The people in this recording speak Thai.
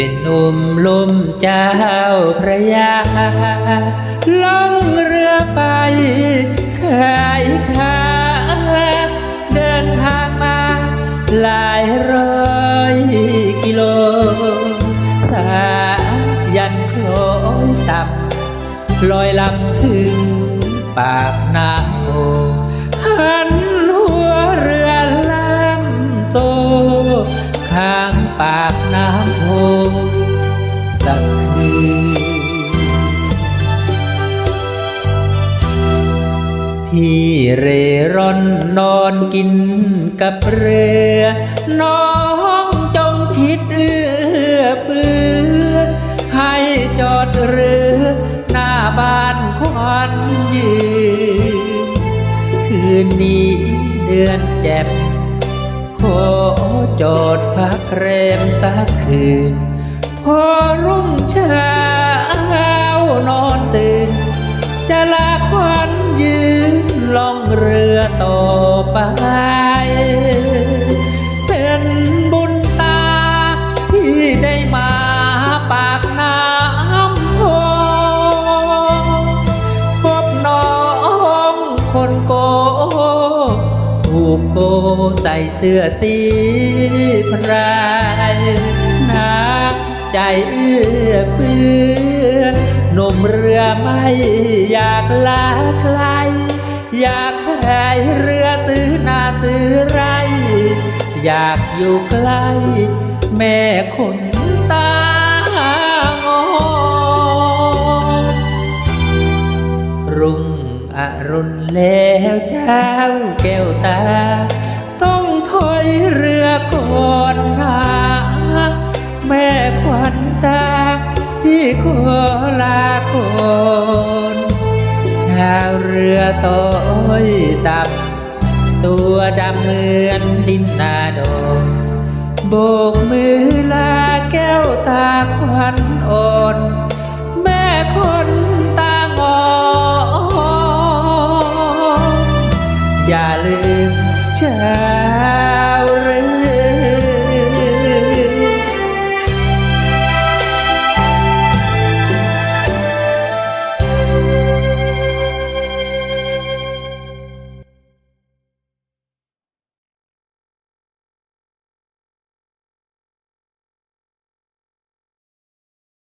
เป็นหนุ่มลุ่มเจ้าพระยาล่องเรือไปขายข้าเดินทางมาหลายร้อยกิโล สายันโคลยต่ำลอยลำถึงปากน้ำโพหัน พี่เร่ร่อนนอนกินกับเรือ น้องจงคิดเอื้อเฟื้อให้จอดเรือ หน้าบ้านควันยืนคืนนี้เดือนแจ่มขอจอดพักแรมสักคืน พอรุ่งเช้านอนตื่น จะลาควัน เรือต่อไป เป็นบุญตาที่ได้มาปากน้ำโพพบน้องคนโกถูกโบใส่เสื้อสีพรายน้ำใจเอื้อเฟื้อนมเรือไม่อยากลาไกลอยาก อยากอยู่ใกล้แม่คนตางอนรุ่งอรุณแล้วเจ้าแก้วตา ต้องถอยเรือก่อนนาแม่ควันตา ที่ขอลาก่อนชาวเรือต้อยต่ำ ตัวดำเหมือนดินนาดงโบกมือลาแก้วตาควันอ่อนแม่คนตางอนอย่าลืมเช่า